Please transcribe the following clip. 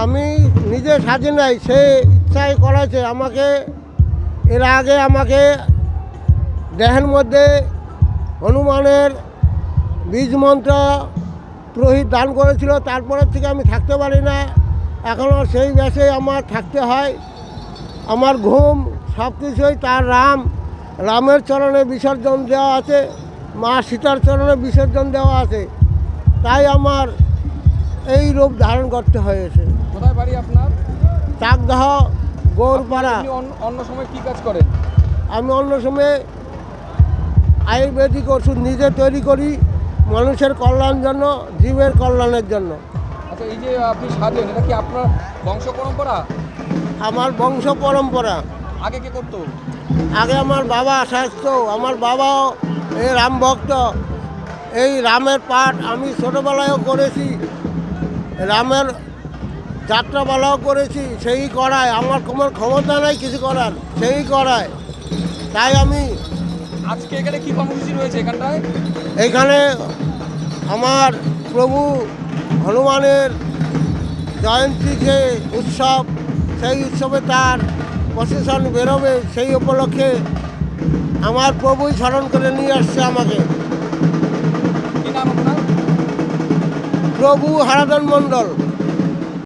আমি নিজে সাজি নাই, সে ইচ্ছাই করেছে আমাকে, এর আগে আমাকে দেহের মধ্যে হনুমানের বীজ মন্ত্র পুরোহিত দান করেছিল, তারপরের থেকে আমি থাকতে পারি না। এখনও সেই বেশে আমার থাকতে হয়। আমার ঘুম সব কিছুই তার রাম। রামের চরণে বিসর্জন দেওয়া আছে, মা সীতার চরণে বিসর্জন দেওয়া আছে। তাই আমার এই রূপ ধারণ করতে হয়েছে। বাড়ি আপনার? চাকদাহ গৌরপাড়া। অন্য- সময় কি কাজ করেন? আমি অন্য সময় আয়ুর্বেদিক ওষুধ নিজে তৈরি করি মানুষের কল্যাণ জন্য জীবের কল্যাণের জন্য। আচ্ছা এই যে আপনি সাজেন এটা কি আপনার বংশ পরম্পরা? আমার বংশ পরম্পরা। আগে কে করতো? আগে আমার বাবা স্বাস্থ্য আমার বাবাও এই রাম ভক্ত। এই রামের পাঠ আমি ছোটোবেলায়ও করেছি। রামের যাত্রাবেলাও করেছি সেই করায়। আমার কোনো ক্ষমতা নাই কিছু করার সেই করায়। তাই আমি আজকে এখানে কি কর্মসূচি রয়েছে এখানটায়? এখানে আমার প্রভু হনুমানের জয়ন্তী যে উৎসব সেই উৎসবে তার প্রসেশন বেরোবে সেই উপলক্ষে আমার প্রভুই স্মরণ করে নিয়ে আসছে আমাকে। প্রভু হারাধন মণ্ডল।